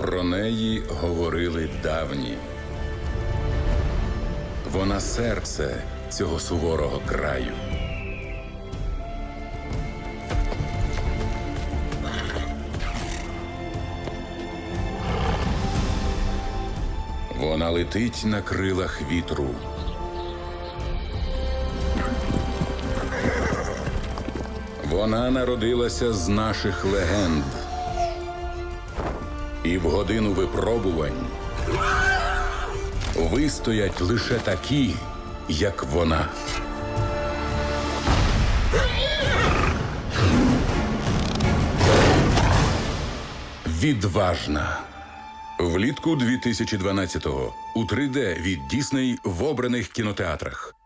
Про неї говорили давні. Вона серце цього суворого краю. Вона летить на крилах вітру. Вона народилася з наших легенд. І в годину випробувань вистоять лише такі, як вона. Відважна. Влітку 2012-го у 3D від Дісней в обраних кінотеатрах.